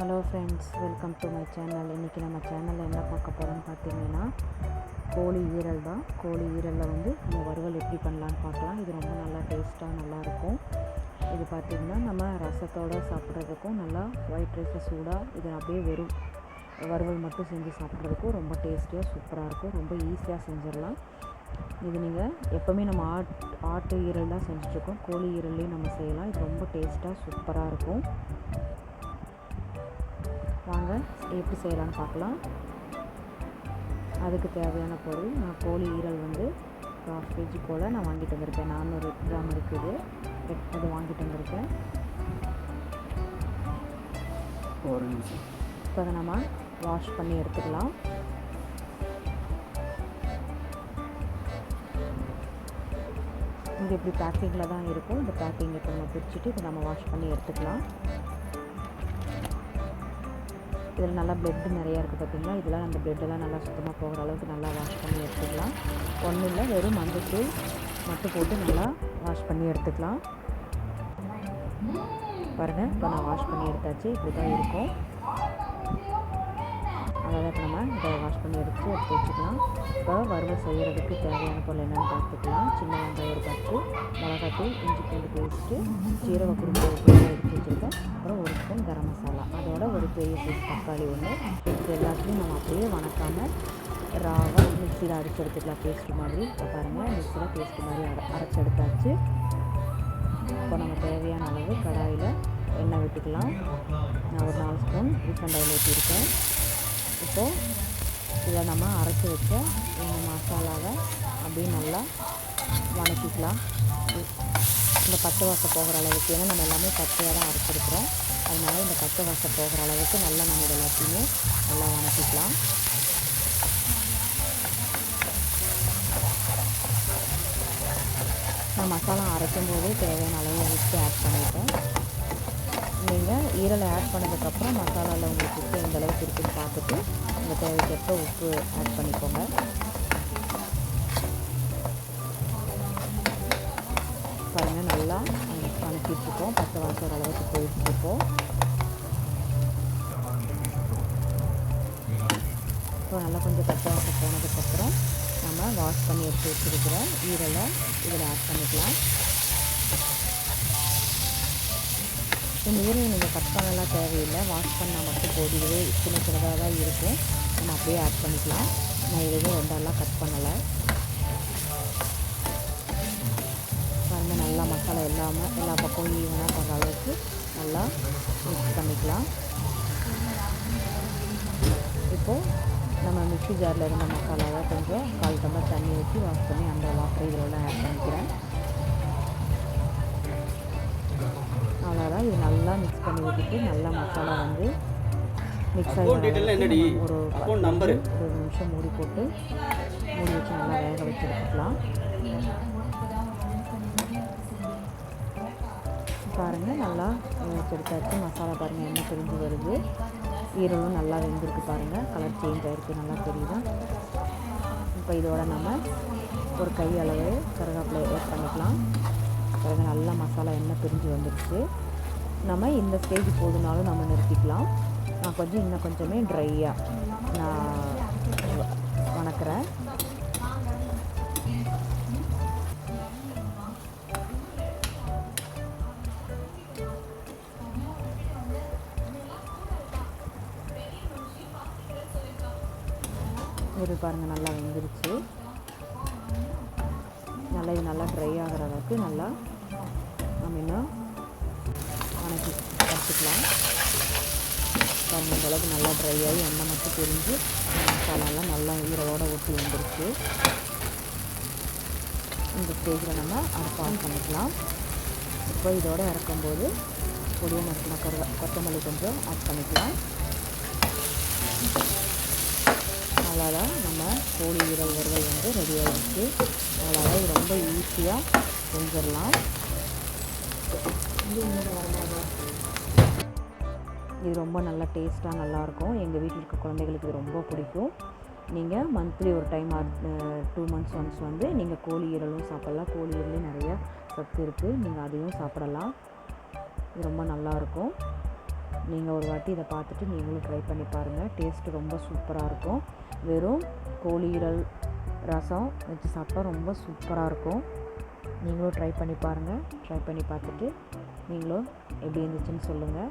Hello friends welcome to my channel இன்றைக்கி நம்ம சேனலில் என்ன பார்க்க போகிறோம்னு பார்த்தீங்கன்னா கோழி ஈரல் தான். கோழி ஈரலில் வந்து நம்ம வறுவல் எப்படி பண்ணலான்னு பார்க்கலாம். இது ரொம்ப நல்லா டேஸ்ட்டாக நல்லாயிருக்கும் இது பார்த்திங்கன்னா நம்ம ரசத்தோடு சாப்பிட்றதுக்கும் நல்லா ஒயிட் ரைஸில் சூடாக இது அப்படியே வெறும் வறுவல் மட்டும் செஞ்சு சாப்பிட்றதுக்கும் ரொம்ப டேஸ்டியாக சூப்பராக இருக்கும். ரொம்ப ஈஸியாக செஞ்சிடலாம். இது நீங்கள் எப்போவுமே நம்ம ஆட் ஆட்டு ஈரல் தான் செஞ்சுட்ருக்கோம் கோழி ஈரல்லையும் நம்ம செய்யலாம். இது ரொம்ப டேஸ்ட்டாக சூப்பராக இருக்கும். எப்படி செய்யலான்னு பார்க்கலாம். அதுக்கு தேவையான பொருள் நான் கோழி ஈரல் வந்து ஹாஃப் கேஜி போல் நான் வாங்கிட்டு வந்திருக்கேன். நானூறு கிராம் இருக்குது. அது வாங்கிட்டு வந்திருக்கேன். ஒரு நிமிஷம். இப்போ அதை நம்ம வாஷ் பண்ணி எடுத்துக்கலாம். இது இப்படி பேக்கிங்கில் தான் இருக்கும். இந்த பேக்கிங் இப்போ நம்ம பிரிச்சுட்டு இதை நம்ம வாஷ் பண்ணி எடுத்துக்கலாம். இதில் நல்லா பிளட்டு நிறையா இருக்குது பார்த்திங்களா? இதெல்லாம் அந்த பிளட்டெல்லாம் நல்லா சுத்தமாக போகிற அளவுக்கு நல்லா வாஷ் பண்ணி எடுத்துக்கலாம். ஒன்றும் இல்லை வெறும் மஞ்சத்தூள் மட்டும் போட்டு நல்லா வாஷ் பண்ணி எடுத்துக்கலாம். பாருங்கள் இப்போ நான் வாஷ் பண்ணி எடுத்தாச்சு இப்படி தான் இருக்கும். அதாவது இப்போ நம்ம இதை வாஷ் பண்ணி எடுத்து எடுத்து வச்சுக்கலாம். இப்போ வறுவல் செய்கிறதுக்கு தேவையான பொருள் என்னென்னு பார்த்துக்கலாம். சின்ன வெங்காயம் ஒரு பத்து மிளகாத்தூள் இஞ்சி பூண்டு பேஸ்ட்டு சீரக குடும்ப எடுத்து வச்சுருக்கேன். அப்புறம் ஒரு ஸ்பூன் கரம் மசாலா. அதோட ஒரு பெரிய சைஸ் தக்காளி ஒன்று இது எல்லாத்தையும் நம்ம அப்படியே வணக்காமல் ராவாக மிக்சியில் அரைச்சி எடுத்துக்கலாம். பேஸ்ட்டு மாதிரி. இப்போ பாருங்கள் மிக்சியில் பேஸ்ட்டு மாதிரி அரை அரைச்சி எடுத்தாச்சு. இப்போ நம்ம தேவையான அளவு கடாயில் எண்ணெய் விட்டுக்கலாம் நான் ஒரு நாலு ஸ்பூன் ரீஃபண்ட் ஆயில் ஊற்றிருக்கேன் இப்போது இதில் நம்ம அரைச்சி வச்ச இந்த மசாலாவை அப்படியே நல்லா வணக்கிக்கலாம். இந்த பச்சை வாசம் போகிற அளவுக்கு ஏன்னா நம்ம எல்லாமே பச்சையாக தான் அரைச்சிருக்கிறோம் அதனால் இந்த பச்சை வாசம் போகிற அளவுக்கு நல்லா நம்ம இதை எல்லாத்தையுமே நல்லா வணக்கிக்கலாம். நான் மசாலா அரைக்கும் போது தேவையான அளவு உப்பு ஆட் பண்ணிட்டேன் நீங்கள் ஈரலை ஆட் பண்ணதுக்கப்புறம் மசாலாவில் உங்களுக்கு உப்பு எந்த அளவுக்கு இருக்குன்னு பார்த்துட்டு உங்கள் தேவைக்கேற்ப உப்பு ஆட் பண்ணிக்கோங்க. பாருங்கள் நல்லா வணக்கிட்டுருக்கோம் பச்சை வாசம் ஓரளவுக்கு அளவுக்கு போயிட்டுருக்கோம். இப்போ நல்லா கொஞ்சம் பச்சை வாசம் போனதுக்கப்புறம் நம்ம வாஷ் பண்ணி எடுத்து வச்சுருக்கிற ஈரலை இதில் ஆட் பண்ணிக்கலாம். இந்த நீங்கள் கட் பண்ணலாம் தேவையில்லை. வாஷ் பண்ணால் மட்டும் போதும் சின்ன சின்னதாக தான் இருக்கும். நம்ம அப்படியே ஆட் பண்ணிக்கலாம். நான் எதுவும் ரெண்டெல்லாம் கட் பண்ணலை. பாருங்கள் நல்லா மசாலா இல்லாமல் எல்லா பக்கமும் ஈவனாக பண்ணுற அளவுக்கு நல்லா மிக்ஸ் பண்ணிக்கலாம். இப்போது நம்ம மிக்ஸி ஜாரில் இருந்த மசாலாவை கொஞ்சம் கால் டம்ளர் தண்ணி ஊற்றி வாஷ் பண்ணி அந்த வாட்டர் இதில் ஆட் பண்ணிக்கிறேன். பண்ணி விட்டுட்டு நல்லா மசாலா வந்து மிக்ஸ் ஆகி? ஒரு number? நிமிஷம், ஒரு நிமிஷம் மூடி போட்டு மூடி வச்சு நல்லா வேக வச்சு எடுத்துக்கலாம். பாருங்கள் நல்லா வச்சு எடுத்தாச்சு மசாலா பாருங்கள் எண்ணெய் பிரிஞ்சு வருது. ஈரலும் நல்லா வெந்திருக்கு பாருங்கள் கலர் சேஞ்ச் ஆகிருக்கு நல்லா தெரியுதா? இப்போ இதோட நம்ம ஒரு கை அளவு கருவேப்பிலை ஆட் பண்ணிக்கலாம். பாருங்க நல்லா மசாலா எண்ணெய் பிரிஞ்சு வந்துடுச்சு நம்ம இந்த ஸ்டேஜ் போதுனாலும் நம்ம நிறுத்திக்கலாம். நான் கொஞ்சம் இன்னும் கொஞ்சமே ட்ரையாக நான் வணக்கிறேன். வணக்குறேன் இது பாருங்கள் நல்லா வெந்துருச்சு. நல்லா இது நல்லா ட்ரை ஆகிற அளவுக்கு நல்லா நம்ம இன்னும் எடுத்துக்கலாம் பாருங்கள் அளவுக்கு நல்லா ட்ரை ஆகி எண்ணெய் மட்டும் தெரிஞ்சு மசாலாலாம் நல்லா ஈரோட ஒட்டி வந்துருச்சு இந்த ஸ்டேஜில் நம்ம அடுப்பு ஆன் பண்ணிக்கலாம். இப்போ இதோட இறக்கும்போது பொடியை நறுக்கின கருவ கொத்தமல்லி கொஞ்சம் ஆட் பண்ணிக்கலாம். அவ்வளோதான் நம்ம கோழி ஈரல் வறுவல் வந்து ரெடியாக இருக்குது அவ்வளோதான் ரொம்ப ஈஸியாக செஞ்சிடலாம். இது ரொம்ப நல்லா டேஸ்ட்டாக நல்லாயிருக்கும். எங்கள் வீட்டில் இருக்க குழந்தைகளுக்கு இது ரொம்ப பிடிக்கும். நீங்கள் மந்த்லி ஒரு டைம் டூ மந்த்ஸ் ஒன்ஸ் வந்து நீங்கள் கோழி ஈரலும் சாப்பிட்லாம். கோழி ஈரலையும் நிறைய சத்து இருக்குது நீங்கள் அதையும் சாப்பிடலாம். இது ரொம்ப நல்லாயிருக்கும். நீங்கள் ஒரு வாட்டி இதை பார்த்துட்டு நீங்களும் ட்ரை பண்ணி பாருங்கள் டேஸ்ட்டு ரொம்ப சூப்பராக இருக்கும். வெறும் கோழி ஈரல் ரசம் வச்சு சாப்பிட்டா ரொம்ப சூப்பராக இருக்கும். நீங்களும் ட்ரை பண்ணி பாருங்கள் ட்ரை பண்ணி பார்த்துட்டு நீங்களும் எப்படி இருந்துச்சுன்னு சொல்லுங்கள்